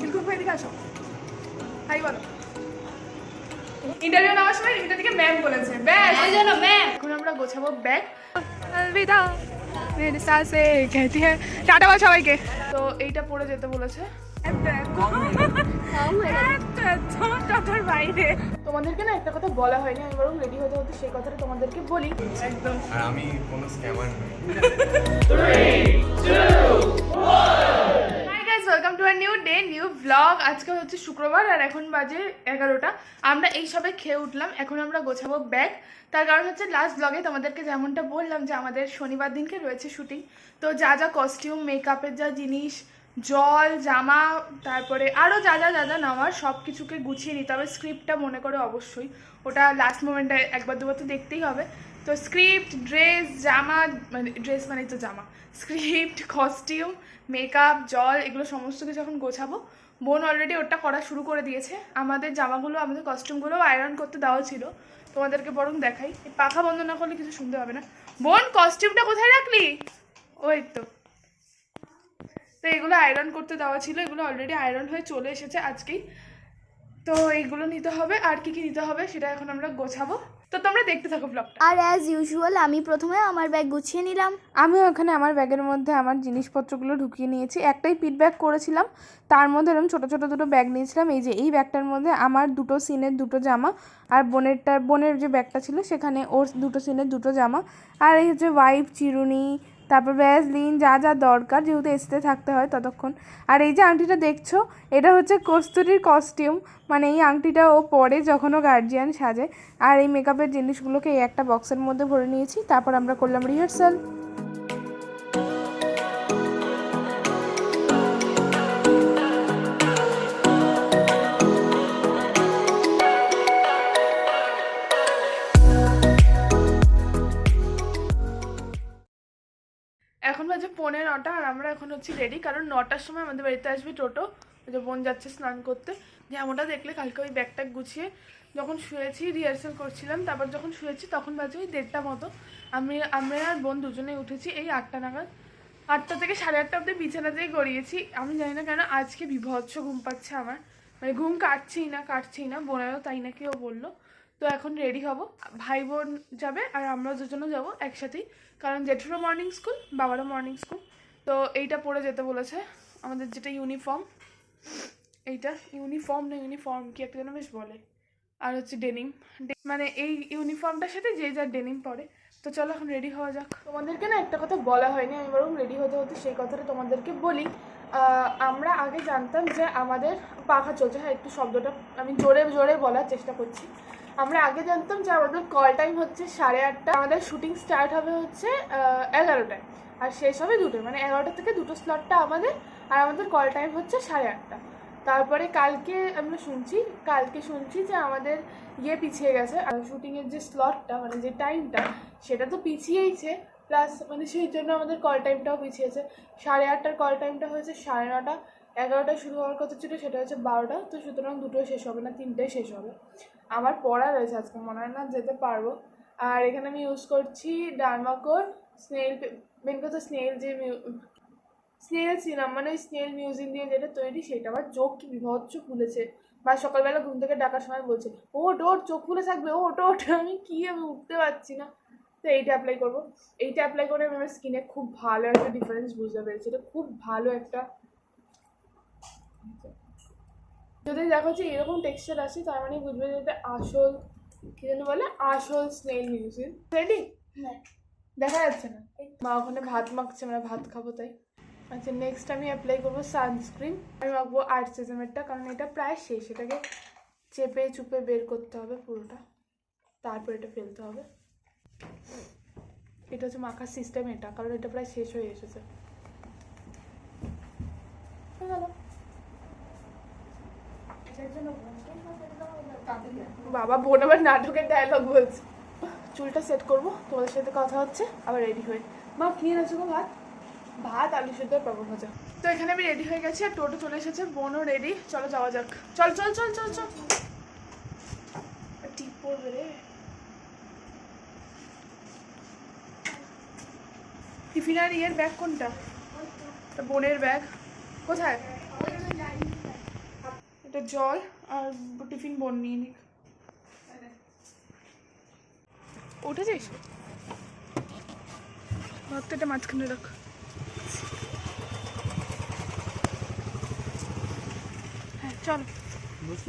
কিন্তু এদিকে আসো হাই বলো ইন্টারভিউ নেওয়ার সময় রিমিটা থেকে ম্যাম বলেছে ব্যাস ওই জন্য ম্যাম এখন আমরা গোছাবো ব্যাগ अलविदा मेरे साथ से कहती है টাটা বল সবাইকে তো এইটা পরে যেতে বলেছে বাইরে তোমাদেরকে না একটা কথা বলা হয়নি আমি বরং রেডি হতে হতে সেই কথাটা তোমাদেরকে বলি একদম আর আমি কোনো স্ক্যামার নই আজকে হচ্ছে শুক্রবার আর এখন বাজে এগারোটা। আমরা এই সবে খেয়ে উঠলাম, এখন আমরা গোছাবো ব্যাগ। তার কারণ হচ্ছে লাস্ট ব্লগে তোমাদেরকে যেমনটা বললাম যে আমাদের শনিবার দিনকে রয়েছে শুটিং তো যা যা কস্টিউম মেকআপের যা জিনিস, জল, জামা, তারপরে আরও যা যা যা যা নেওয়ার সব কিছুকে গুছিয়ে নিতে হবে। স্ক্রিপ্টটা মনে করে অবশ্যই, ওটা লাস্ট মোমেন্টে একবার, দুবার তো দেখতেই হবে। তো স্ক্রিপ্ট ড্রেস জামা মানে ড্রেস মানে তো জামা। স্ক্রিপ্ট কস্টিউম মেকআপ জল, এগুলো সমস্ত কিছু এখন গোছাবো বোন অলরেডি ওটা করা শুরু করে দিয়েছে। আমাদের জামাগুলো, আমাদের কস্টিউমগুলো আয়রন করতে দেওয়া ছিল। তোমাদেরকে বরং দেখাই। পাখা বন্ধ না করলে কিছু শুনতে হবে না। বোন কস্টিউমটা কোথায় রাখলি? ওই তো। তো এগুলো আয়রন করতে দেওয়া ছিল। এগুলো অলরেডি আয়রন হয়ে চলে এসেছে আজকেই। তো এইগুলো নিতে হবে। আর কি কি নিতে হবে সেটা এখন আমরা গোছাবো। তো তোমরা দেখতে থাকো ব্লগটা আর অ্যাজ ইউজুয়াল আমি প্রথমে আমার ব্যাগ গুছিয়ে নিলাম। আমিও ওখানে আমার ব্যাগের মধ্যে আমার জিনিসপত্রগুলো ঢুকিয়ে নিয়েছি। একটাই পিট ব্যাগ করেছিলাম তার মধ্যে এরকম ছোটো ছোটো দুটো ব্যাগ নিয়েছিলাম। এই যে এই ব্যাগটার মধ্যে আমার দুটো সিনের দুটো জামা আর বোনেরটা বোনের যে ব্যাগটা ছিল সেখানে ওর দুটো সিনের দুটো জামা। আর এই হচ্ছে ওয়াইফ চিরুনি তারপর ভ্যাসলিন যা যা দরকার যেহেতু এসিতে থাকতে হয় ততক্ষণ। আর এই যে আংটিটা দেখছ, এটা হচ্ছে কস্তুরির কস্টিউম মানে এই আংটিটা ও পরে যখন ও গার্জিয়ান সাজে। আর এই মেকআপের জিনিসগুলোকে এই একটা বক্সের মধ্যে ভরে নিয়েছি। তারপর আমরা করলাম রিহার্সাল এখন বাজে পৌনে নটা আর আমরা এখন হচ্ছে রেডি কারণ নটার সময় আমাদের বাড়িতে আসবে টোটো। যে বোন যাচ্ছে স্নান করতে। যেমনটা দেখলে কালকে ওই ব্যাগটা গুছিয়ে যখন শুয়েছি রিহার্সাল করছিলাম, তারপর যখন শুয়েছি তখন বাজে ওই দেড়টা মতো। আমি, আমরা আর বোন দুজনেই উঠেছি এই আটটা নাগাদ। আটটা থেকে সাড়ে আটটা অব্দি বিছানাতেই গড়িয়েছি। আমি জানি না কেন আজকে বিভৎস ঘুম পাচ্ছে আমার। মানে ঘুম কাটছেই না কাটছেই না, বোনেরও তাই নাকি ও বলল। তো এখন রেডি হব। ভাই বোন যাবে আর আমরা দুজনও যাব একসাথেই। কারণ জেঠুরও মর্নিং স্কুল বাবারও মর্নিং স্কুল তো এইটা পরে যেতে বলেছে। আমাদের যেটা ইউনিফর্ম এইটা ইউনিফর্ম না ইউনিফর্ম কি একটা যেন বেশ বলে। আর হচ্ছে ডেনিম মানে এই ইউনিফর্মটার সাথে যে যার ডেনিম পরে। তো চলো এখন রেডি হওয়া যাক। তোমাদেরকে না একটা কথা বলা হয়নি, আমি বরং রেডি হতে হতে সেই কথাটা তোমাদেরকে বলি। আমরা আগে জানতাম যে আমাদের পাখা চলছে। হ্যাঁ একটু শব্দটা আমি জোরে জোরে বলার চেষ্টা করছি। আমরা আগে জানতাম যে আমাদের কল টাইম হচ্ছে সাড়ে আটটা। আমাদের শুটিং স্টার্ট হবে হচ্ছে এগারোটায়। আর শেষ হবে দুটো মানে এগারোটা থেকে দুটো স্লটটা আমাদের, আর আমাদের কল টাইম হচ্ছে সাড়ে আটটা। তারপরে কালকে আমরা শুনছি, কালকে শুনছি যে আমাদের ইয়ে পিছিয়ে গেছে। আর শুটিংয়ের যে স্লটটা মানে যে টাইমটা সেটা তো পিছিয়েইছে। প্লাস মানে সেই জন্য আমাদের কল টাইমটাও পিছিয়েছে। সাড়ে আটটার কল টাইমটা হয়েছে সাড়ে নটা। এগারোটায় শুরু হওয়ার কথা ছিল, সেটা হচ্ছে বারোটা। তো সুতরাং দুটোই শেষ হবে না, তিনটেই শেষ হবে। আমার পড়া রয়েছে আজকে, মনে হয় না যেতে পারব। আর এখানে আমি ইউজ করছি ডার্মাকোর স্নেল মেন কথা স্নেল যে স্নেল সিরাম মানে ওই স্নেল মিউজিক দিয়ে যেটা তৈরি, সেটা আমার চোখ কি বিভৎস ফুলেছে। বা সকালবেলা ঘুম থেকে ডাকার সময় বলছে, ওট ওট, চোখ খুলে থাকবে, ওট ওট, আমি কি আমি উঠতে পারছি না। তো এইটা অ্যাপ্লাই করব। এইটা অ্যাপ্লাই করে আমি আমার স্কিনে খুব ভালো একটা ডিফারেন্স বুঝতে পেরেছি। এটা খুব ভালো একটা যদি দেখো যে এরকম টেক্সচার আছে তার মানে বুঝবে যে এটা আসল কি যেন বলে আসল স্নেল মিউজিক রেডি দেখা যাচ্ছে না? মা ওখানে ভাত মাখছে আমরা ভাত খাব তাই। আচ্ছা নেক্সট আমি অ্যাপ্লাই করব সানস্ক্রিন আমি মাখবো আর্ট সিজমেরটা কারণ এটা প্রায় শেষ। এটাকে চেপে চুপে বের করতে হবে পুরোটা। তারপর এটা ফেলতে হবে। এটা হচ্ছে মাখার সিস্টেম এটা কারণ এটা প্রায় শেষ হয়ে এসেছে। হয়ে গেল। বাবা, বোন আবার নাটকের ডায়লগ বলছে। চুলটা সেট করব, তোমাদের সাথে কথা হচ্ছে, আবার রেডি হয়ে। মা, কি এনেছো গো ভাত? ভাত, আলু সেদ্ধ পাপড় ভাজা। তো এখানে আমি রেডি হয়ে গেছি আর টোটো চলে এসেছে, বোনও রেডি চলো যাওয়া যাক। চল চল চল চল চল। টিপ পড়বে রে। টিফিন আর ইয়ের ব্যাগ কোনটা? বোনের ব্যাগ কোথায়? এবার জল আর টিফিন বোন নিয়ে নিক। উঠেছিস? ভাতটা এটা মাঝখানে রাখ। হ্যাঁ চল।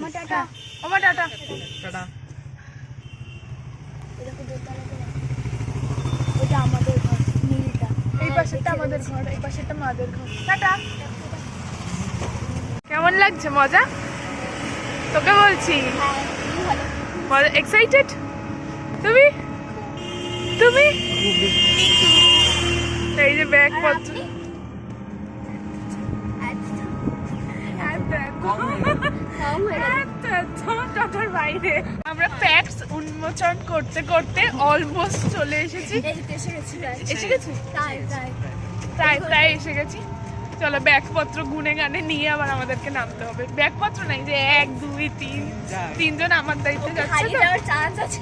মা টাটা। আমার টাটা। ওটা আমাদের ঘর নীলটা। এই পাশেরটা আমাদের ঘর এই পাশেরটা মাদের ঘর। টাটা। কেমন লাগছে মজা? তোকে বলছি। হ্যাঁ এক্সাইটেড তুমি? তুমি? এই যে ব্যাগ পত্র। হয়ে আমরা ফ্যাক্টস উন্মোচন করতে করতে অলমোস্ট চলে এসেছি। এসে গেছি তাই তাই। প্রায় প্রায় এসে গেছি। চলো ব্যাগপত্র গুনে গানে নিয়ে আবার আমাদেরকে নামতে হবে। ব্যাগপত্র নাই যে এক দুই তিন তিনজন আমার দায়িত্বে যাচ্ছে আছে।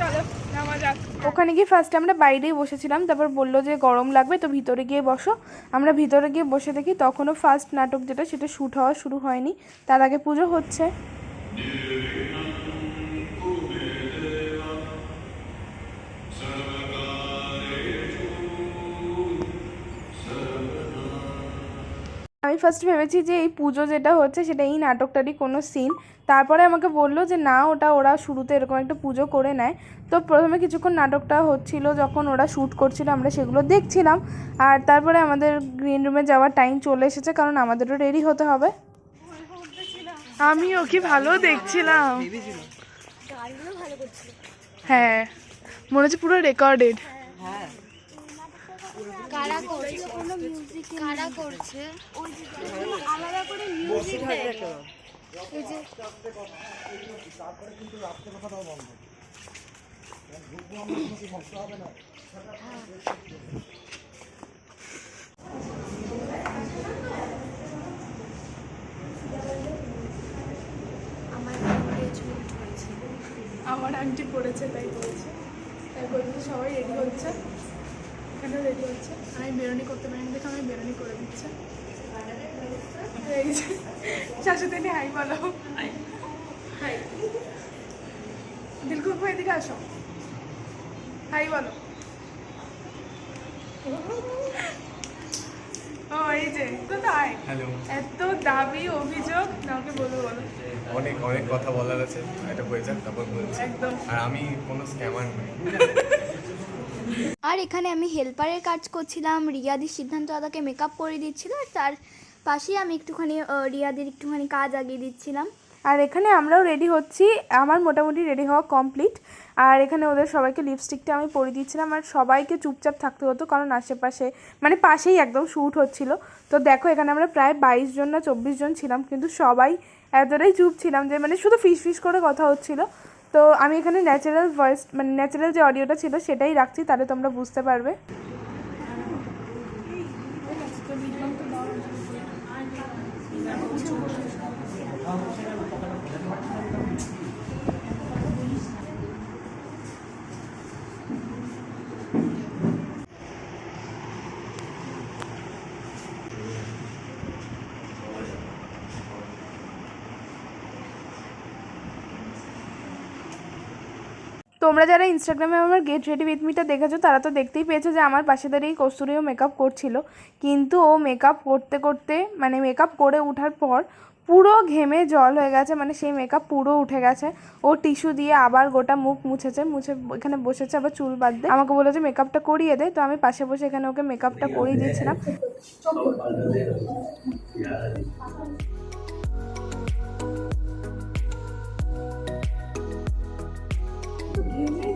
চলো নামা যাক। ওখানে গিয়ে ফার্স্টে আমরা বাইরেই বসেছিলাম তারপর বলল যে গরম লাগবে তো ভিতরে গিয়ে বসো। আমরা ভিতরে গিয়ে বসে দেখি তখনও ফার্স্ট নাটক যেটা সেটা শ্যুট হওয়া শুরু হয়নি। তার আগে পুজো হচ্ছে। আমি ফার্স্ট ভেবেছি যে এই পুজো যেটা হচ্ছে সেটা এই নাটকটারই কোনো সিন তারপরে আমাকে বলল যে না ওটা ওরা শুরুতে এরকম একটা পুজো করে নেয়। তো প্রথমে কিছুক্ষণ নাটকটা হচ্ছিল যখন ওরা শ্যুট করছিল আমরা সেগুলো দেখছিলাম। আর তারপরে আমাদের গ্রিন রুমে যাওয়ার টাইম চলে এসেছে কারণ আমাদেরও রেডি হতে হবে। আমিও কি ভালো দেখছিলাম। গানগুলো ভালো করছিল হ্যাঁ মনে হচ্ছে পুরো রেকর্ডেড কারা করছে কোনো মিউজিক কারা করছে? ওই যে আলাদা করে মিউজিক দেয় এই যে আমার এনগেজমেন্ট হয়েছে। আমার আংটি পড়েছে তাই বলছে। তাই বলছে সবাই রেডি হচ্ছে। এখানেও রেডি হচ্ছে আমি বেরোনি করতে পারিনি দেখে আমি বেরোনি করে দিচ্ছে। শাশুড়ি হাই বলো। হাই। দিলকুপ ভাই এদিকে আসো। হাই বলো। ও এই যে তো তাই। এত দাবি অভিযোগ নাকি বলো বলো। অনেক অনেক কথা বলার আছে এটা হয়ে যাক তারপর বলছি। একদম। আর আমি কোনো স্ক্যামার নই। আর এখানে আমি হেল্পারের কাজ করছিলাম, রিয়াদির সিদ্ধান্ত দাদাকে মেকআপ করে দিচ্ছিল, আর তার পাশেই আমি একটুখানি রিয়াদির একটুখানি কাজ আগিয়ে দিচ্ছিলাম। আর এখানে আমরাও রেডি হচ্ছি, আমার মোটামুটি রেডি হওয়া কমপ্লিট আর এখানে ওদের সবাইকে লিপস্টিকটা আমি পরিয়ে দিচ্ছিলাম, আর সবাইকে চুপচাপ থাকতে হতো, কারণ আশেপাশে মানে পাশেই একদম শ্যুট হচ্ছিল। তো দেখো, এখানে আমরা প্রায় বাইশ জন না চব্বিশ জন ছিলাম, কিন্তু সবাই এতটাই চুপ ছিলাম যে মানে শুধু ফিস ফিস করে কথা হচ্ছিল। তো আমি এখানে ন্যাচারাল ভয়েস মানে ন্যাচারাল যে অডিওটা ছিল সেটাই রাখছি, তাহলে তোমরা বুঝতে পারবে। তোমরা যারা ইনস্টাগ্রামে আমার গেট রেডি উইথ মিটা দেখেছ, তারা তো দেখতেই পেয়েছ যে আমার পাশে দাঁড়িয়ে কস্তুরিও মেকআপ করছিল। কিন্তু ও মেকআপ করতে করতে মানে মেকআপ করে ওঠার পর পুরো ঘেমে জল হয়ে গেছে মানে সেই মেকআপ পুরো উঠে গেছে। ও টিস্যু দিয়ে আবার গোটা মুখ মুছেছে, মুছে এখানে বসেছে, আবার চুল দিয়ে আমাকে বলেছে মেকআপটা করিয়ে দে। তো আমি পাশে বসে এখানে ওকে মেকআপটা করিয়ে দিয়েছিলাম।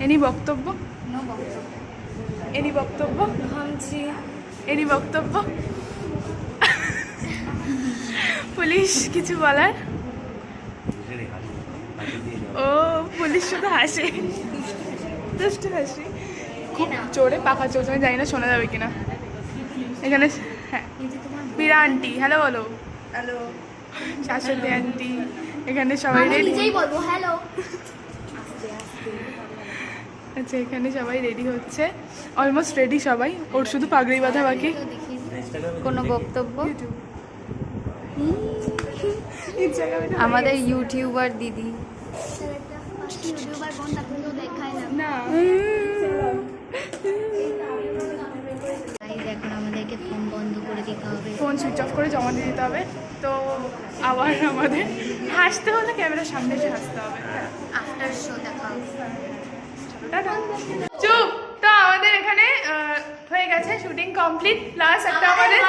এনি বক্তব্য? এনি বক্তব্য? এনি বক্তব্য? পুলিশ কিছু বলার? ও পুলিশ শুধু হাসে। দুষ্টু হাসি। খুব জোরে পাখা চলছে আমি জানি না শোনা যাবে কিনা। এখানে হ্যাঁ। মীরা আন্টি হ্যালো বলো। হ্যালো। শাশুড়ি আন্টি। এখানে সবাই রেডি বলব হ্যালো আচ্ছা এখানে সবাই রেডি হচ্ছে। অলমোস্ট রেডি সবাই। ওর শুধু পাগড়ি বাঁধা বাকি। কোনো বক্তব্য? আমাদের ইউটিউবার দিদি। না। এখন আমাদেরকে ফোন বন্ধ করে দিতে হবে। ফোন সুইচ অফ করে জমা দিয়ে দিতে হবে। তো আবার আমাদের হাসতে হলে ক্যামেরার সামনে এসে হাসতে হবে। আফটার শো দেখা চুপ! তো আমাদের এখানে হয়ে গেছে শুটিং কমপ্লিট প্লাস একটা আমাদের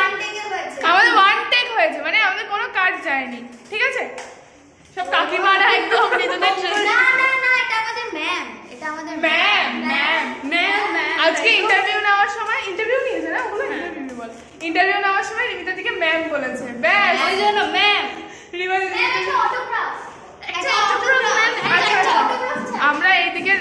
আমাদের ওয়ান টেক হয়েছে। মানে আমাদের কোনো কাজ যায়নি। ঠিক আছে? সব কাকিমারা একদম নিজেদের না না না এটা আমাদের ম্যাম এটা আমাদের ম্যাম ম্যাম ম্যাম আজকে ইন্টারভিউ নেওয়ার সময় ইন্টারভিউ নিয়েছে না? ওগুলো ইন্টারভিউ বল। ইন্টারভিউ নেওয়ার সময় রিমিতা দিকে ম্যাম বলেছে। ব্যাস। ওই জন্য ম্যাম রিমিতা দিদি অটোগ্রাফ একটা autograph ম্যাম। আচ্ছা, আচ্ছা। আমরা এইদিকে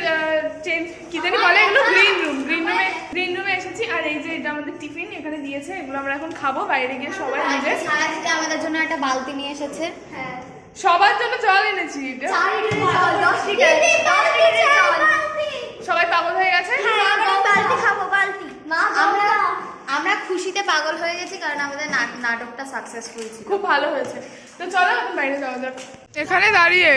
চেঞ্জ কি জানি বলে এগুলো? গ্রিন রুম গ্রিন রুমে গ্রিন রুমে এসেছি। আর এই যে এটা আমাদের টিফিন এখানে দিয়েছে। এগুলো আমরা এখন খাব। বাইরে গিয়ে সবাই মিলে। আমাদের জন্য একটা বালতি নিয়ে এসেছে। হ্যাঁ সবার জন্য জল এনেছি এটা চার লিটার জল দশ লিটার দশ লিটার জল সবাই পাগল হয়ে গেছে হ্যাঁ বালতি খাব বালতি মা আমরা আমরা খুশিতে পাগল হয়ে গেছি কারণ আমাদের নাট- নাটকটা সাকসেসফুল ছিল। খুব ভালো হয়েছে। তো চলো এখন বাইরে যাওয়া যাক। এখানে দাঁড়িয়ে।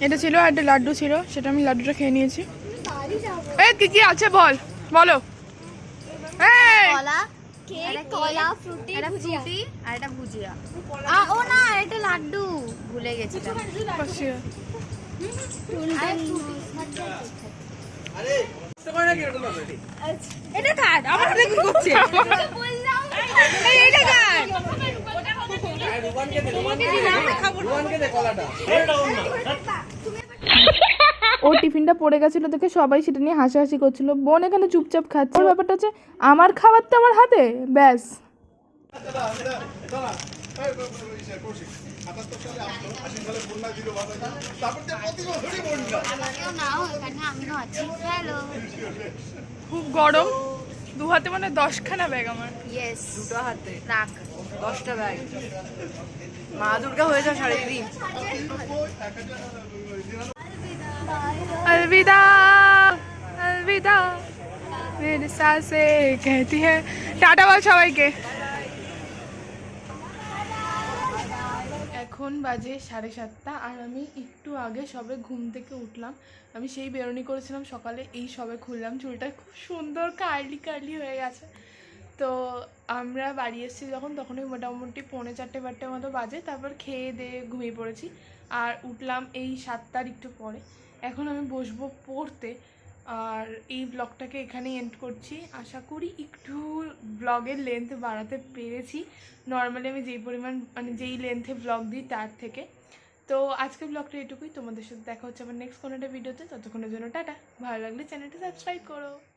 এটা ছিল আর একটা লাড্ডু ছিল সেটা আমি লাড্ডুটা খেয়ে নিয়েছি। এ কি কি আছে বল? বলো। এই! কলা কলা ফ্রুটি আর একটা ভুজিয়া। আ, ও না এটা লাড্ডু। ভুলে পাশে। এটা কার আমার হাতে কি করছে এটা কার ওর টিফিনটা পড়ে গেছিল দেখে সবাই সেটা নিয়ে হাসাহাসি করছিল বোন এখানে চুপচাপ খাচ্ছে ওর ব্যাপারটা হচ্ছে আমার খাবার তো আমার হাতে ব্যাস আমাকেও নাও এখানে আমিও আছি হ্যালো খুব গরম দু হাতে মানে দশখানা ব্যাগ আমার ইয়েস দুটো হাতে রাখ দশটা ব্যাগ মা দুর্গা হয়ে যাও সাড়ে তিন अलविदा अलविदा मेरी सासे कहती है টাটা বল সবাইকে এখন বাজে সাড়ে সাতটা আর আমি একটু আগে সবে ঘুম থেকে উঠলাম। আমি সেই বেরোনি করেছিলাম, সকালে এই সবে খুললাম। চুলটা খুব সুন্দর কার্লি কার্লি হয়ে গেছে। তো আমরা বাড়ি এসেছি যখন, তখনই মোটামুটি পৌনে চারটে বারটে মতো বাজে। তারপর খেয়ে দিয়ে ঘুমিয়ে পড়েছি। আর উঠলাম এই সাতটার একটু পরে। এখন আমি বসবো পড়তে। আর এই ব্লগটাকে এখানেই এন্ড করছি। আশা করি একটু ব্লগের লেন্থ বাড়াতে পেরেছি। নর্মালি আমি যেই পরিমাণ মানে যেই লেন্থে ব্লগ দিই তার থেকে। তো আজকের ব্লগটা এটুকুই। তোমাদের সাথে দেখা হচ্ছে আমার নেক্সট কোনো একটা ভিডিওতে ততক্ষণের জন্য টাটা। ভালো লাগলে চ্যানেলটা সাবস্ক্রাইব করো।